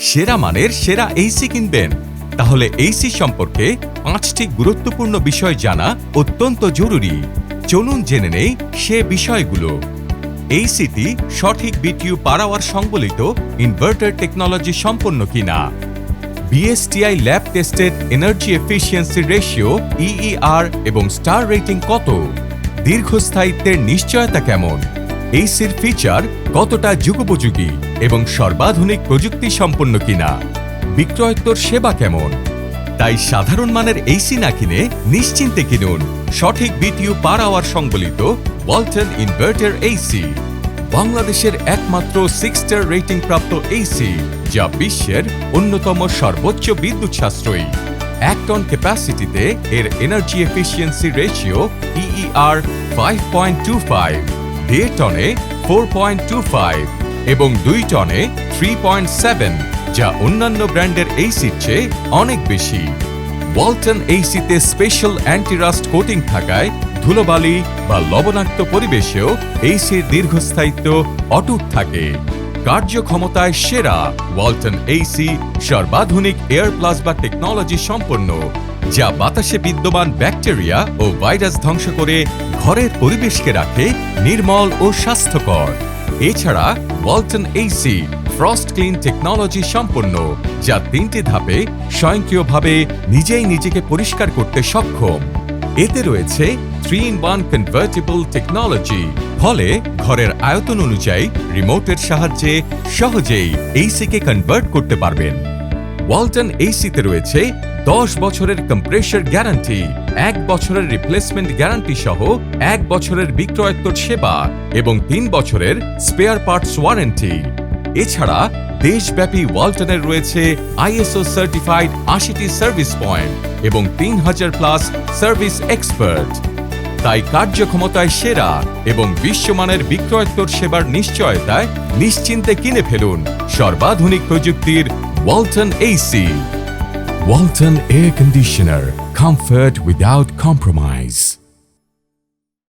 সেরা মানের সেরা এইসি কিনবেন। তাহলে এইসি সম্পর্কে পাঁচটি গুরুত্বপূর্ণ বিষয় জানা অত্যন্ত জরুরি। চলুন জেনে নেই সে বিষয়গুলো। এইসিটি সঠিক বিটিইউ পাওয়ার সংবলিত ইনভার্টার টেকনোলজি সম্পন্ন কিনা? BSTI lab tested energy efficiency ratio EER এবং স্টার রেটিং কত? দীর্ঘস্থায়িত্বের নিশ্চয়তা কেমন? এইসির ফিচার কতটা যুগোপযোগী এবং সর্বাধুনিক প্রযুক্তি সম্পন্ন কিনা? বিক্রয়োত্তর সেবা কেমন? তাই সাধারণ মানের এইসি না কিনে নিশ্চিন্তে কিনুন সঠিক বিটিইউ পার আওয়ার সংবলিত ওয়ালটন ইনভার্টার এইসি বাংলাদেশের একমাত্র সিক্স স্টার রেটিং প্রাপ্ত এইসি যা বিশ্বের অন্যতম সর্বোচ্চ বিদ্যুৎ সাশ্রয়ী। এক টন ক্যাপাসিটিতে এর energy efficiency ratio EER five point two five দেড় টনে ফোর পয়েন্ট টু ফাইভ এবং দুই টনে থ্রি পয়েন্ট সেভেন যা অন্যান্য ব্র্যান্ডের এইসির চেয়ে অনেক বেশি। ওয়ালটন এইসিতে স্পেশাল অ্যান্টিরাস্ট কোটিং থাকায় ধুলোবালি বা লবণাক্ত পরিবেশেও এইসির দীর্ঘস্থায়িত্ব অটুট থাকে। কার্যক্ষমতায় সেরা ওয়ালটন এইসি সর্বাধুনিক এয়ার প্লাজমা টেকনোলজি সম্পন্ন যা বাতাসে বিদ্যমান ব্যাকটেরিয়া ও ভাইরাস ধ্বংস করে ঘরের পরিবেশকে রাখে নির্মল ও স্বাস্থ্যকর। এছাড়া Walton AC frost clean technology সম্পন্ন, যা তিনটি ধাপে স্বয়ংক্রিয়ভাবে নিজেই নিজেকে পরিষ্কার করতে সক্ষম। এতে রয়েছে three in one convertible technology ফলে ঘরের আয়তন অনুযায়ী রিমোটের সাহায্যে সহজেই এইসিকে কনভার্ট করতে পারবেন। ওয়ালটন এইসিতে রয়েছে দশ বছরের কম্প্রেসার গ্যারান্টি এক বছরের রিপ্লেসমেন্ট গ্যারান্টি সহ এক বছরের বিক্রয়োত্তর সেবা এবং তিন বছরের স্পেয়ার পার্টস ওয়ারেন্টি এছাড়া দেশব্যাপী ওয়ালটনের রয়েছে আইএসও সার্টিফাইড আশিটি সার্ভিস পয়েন্ট এবং তিন হাজার প্লাস সার্ভিস এক্সপার্ট তাই কার্যক্ষমতায় সেরা এবং বিশ্বমানের বিক্রয়োত্তর সেবার নিশ্চয়তায় নিশ্চিন্তে কিনে ফেলুন সর্বাধুনিক প্রযুক্তির Walton AC. Walton Air Conditioner. Comfort without compromise.